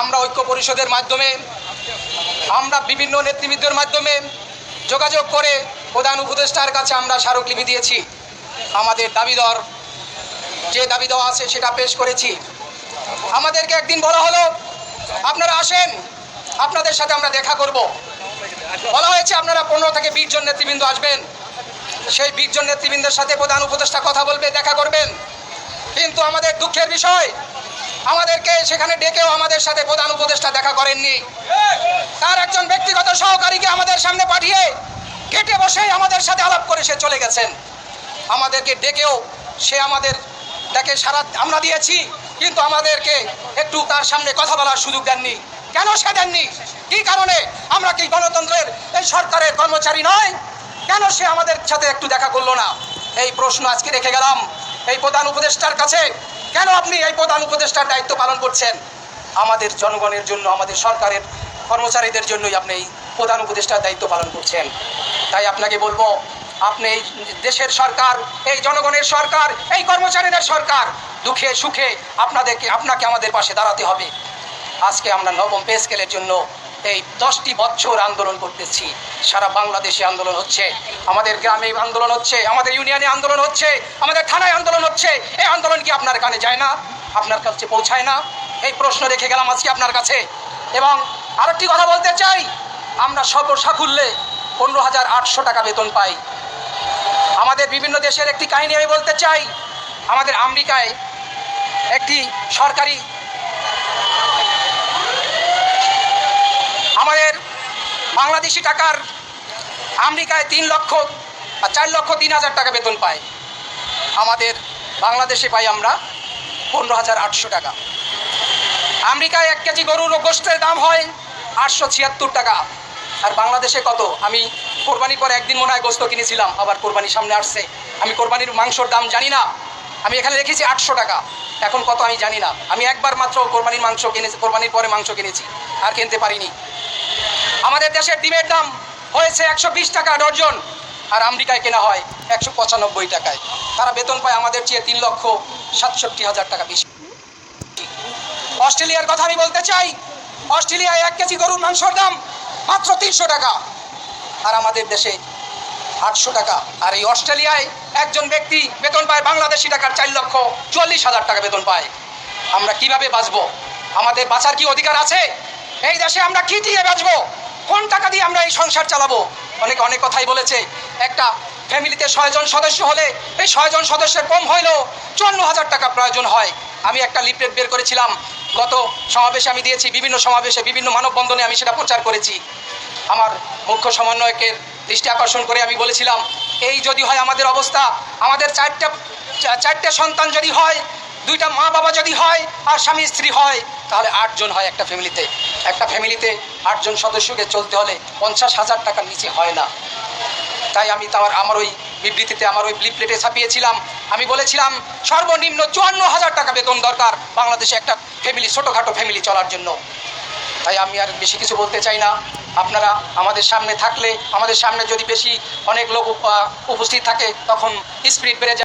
আমরা ঐক্য পরিষদের মাধ্যমে, আমরা বিভিন্ন নেতৃবৃন্দের মাধ্যমে যোগাযোগ করে প্রধান উপদেষ্টার কাছে আমরা স্মারকলিপি দিয়েছি। আমাদের দাবিদর যে দাবি দেওয়া আছে সেটা পেশ করেছি। আমাদেরকে একদিন বলা হলো, আপনারা আসেন, আপনাদের সাথে আমরা দেখা করব। বলা হয়েছে আপনারা পনেরো থেকে বিশ জন নেতৃবৃন্দ আসবেন। সেই বিশ জন নেতৃবৃন্দের সাথে প্রধান উপদেষ্টা কথা বলবে, দেখা করবেন। কিন্তু আমাদের দুঃখের বিষয় আমাদেরকে সেখানে ডেকেও আমাদের সাথে প্রধান উপদেষ্টা দেখা করেননি। তার একজন ব্যক্তিগত সহকারীকে আমাদের সামনে পাঠিয়ে গেটে বসেই আমাদের সাথে আলাপ করে সে চলে গেছেন। আমাদেরকে ডেকেও সে আমাদের তাকে সারা আমরা দিয়েছি, কিন্তু আমাদেরকে একটু তার সামনে কথা বলার সুযোগ দেননি। কেন সে দেননি? কি কারণে? আমরা কি গণতন্ত্রের এই সরকারের কর্মচারী নয়? কেন সে আমাদের সাথে একটু দেখা করল না? এই প্রশ্ন আজকে রেখে গেলাম। এই প্রধান উপদেষ্টার কাছে কেন আপনি এই প্রধান উপদেষ্টার দায়িত্ব পালন করছেন? আমাদের জনগণের জন্য, আমাদের সরকারের কর্মচারীদের জন্যই আপনি এই প্রধান উপদেষ্টার দায়িত্ব পালন করছেন। তাই আপনাকে বলব, আপনি এই দেশের সরকার, এই জনগণের সরকার, এই কর্মচারীদের সরকার, দুঃখে সুখে আপনাদেরকে, আপনাকে আমাদের পাশে দাঁড়াতে হবে। আজকে আমরা নবম পে স্কেলের জন্য এই দশটি বছর আন্দোলন করতেছি। সারা বাংলাদেশে আন্দোলন হচ্ছে। আমাদের গ্রামে আন্দোলন হচ্ছে, আমাদের ইউনিয়নে আন্দোলন হচ্ছে, আমাদের থানায় আন্দোলন হচ্ছে। এই আন্দোলন কি আপনার কানে যায় না? আপনার কাছে পৌঁছায় না? এই প্রশ্ন রেখে গেলাম আজকে আপনার কাছে। এবং আরেকটি কথা বলতে চাই, আমরা সর্ব সাফল্যে পনেরো হাজার আটশো টাকা বেতন পাই। আমাদের বিভিন্ন দেশের একটি কাহিনী আমি বলতে চাই, আমাদের আমেরিকায় একটি সরকারি আমাদের বাংলাদেশি টাকার আমেরিকায় তিন লক্ষ চার লক্ষ তিন হাজার টাকা বেতন পায়। আমাদের বাংলাদেশে পাই আমরা পনেরো হাজার আটশো টাকা। আমেরিকায় এক কেজি গরুর গোষ্ঠের দাম হয় আটশো ছিয়াত্তর টাকা। আর বাংলাদেশে কত? আমি কোরবানি পরে একদিন মনে হয় গোস্ত কিনেছিলাম, আবার কোরবানি সামনে আসছে। আমি কোরবানির মাংসর দাম জানি না। আমি এখানে রেখেছি আটশো টাকা। এখন কত আমি জানি না। আমি একবার মাত্র কোরবানির মাংস কিনেছি, কোরবানির পরে মাংস কিনেছি, আর কিনতে পারিনি। আমাদের দেশের ডিমের দাম হয়েছে একশো বিশ টাকা ডর্জন আর আমেরিকায় কেনা হয় একশো পঁচানব্বই টাকায়। তারা বেতন পায় আমাদের চেয়ে তিন লক্ষ সাতষট্টি হাজার টাকা বেশি। অস্ট্রেলিয়ার কথা আমি বলতে চাই, অস্ট্রেলিয়ায় এক কেজি গরুর মাংসর দাম মাত্র তিনশো টাকা। আর আমাদের দেশে আটশো টাকা। আর এই অস্ট্রেলিয়ায় একজন ব্যক্তি বেতন পায় বাংলাদেশি টাকার চার লক্ষ চুয়াল্লিশ হাজার টাকা বেতন পায়। আমরা কীভাবে বাঁচবো? আমাদের বাঁচার কি অধিকার আছে? এই দেশে আমরা কি দিয়ে বাঁচবো? কোন টাকা দিয়ে আমরা এই সংসার চালাবো? অনেকে, অনেক কথাই বলেছে। একটা ফ্যামিলিতে ছয়জন সদস্য হলে এই ছয়জন সদস্যের কম হইলেও চুয়ান্ন হাজার টাকা প্রয়োজন হয়। আমি একটা লিফলেট বের করেছিলাম। গত সমাবেশে আমি দিয়েছি, বিভিন্ন সমাবেশে, বিভিন্ন মানববন্ধনে আমি সেটা প্রচার করেছি। আমার মুখ্য সমন্বয়কের দৃষ্টি আকর্ষণ করে আমি বলেছিলাম, এই যদি হয় আমাদের অবস্থা, আমাদের চারটা, চারটে সন্তান যদি হয়, দুইটা মা বাবা যদি হয় আর স্বামী স্ত্রী হয়, তাহলে আটজন হয় একটা ফ্যামিলিতে। একটা ফ্যামিলিতে আটজন সদস্যকে চলতে হলে পঞ্চাশ হাজার টাকার নিচে হয় না। তাই আমি তার, আমার ওই বিবৃতিতে, আমার ওই লিপলেটে ছাপিয়েছিলাম। আমি বলেছিলাম, সর্বনিম্ন চুয়ান্ন হাজার টাকা বেতন দরকার বাংলাদেশে একটা ফ্যামিলি, ছোটোখাটো ফ্যামিলি চলার জন্য। তাই আমি আর বেশি কিছু বলতে চাই না। আপনারা আমাদের সামনে থাকলে, আমাদের সামনে যদি বেশি অনেক লোক উপস্থিত থাকে, তখন স্পিরিট বেড়ে যায়।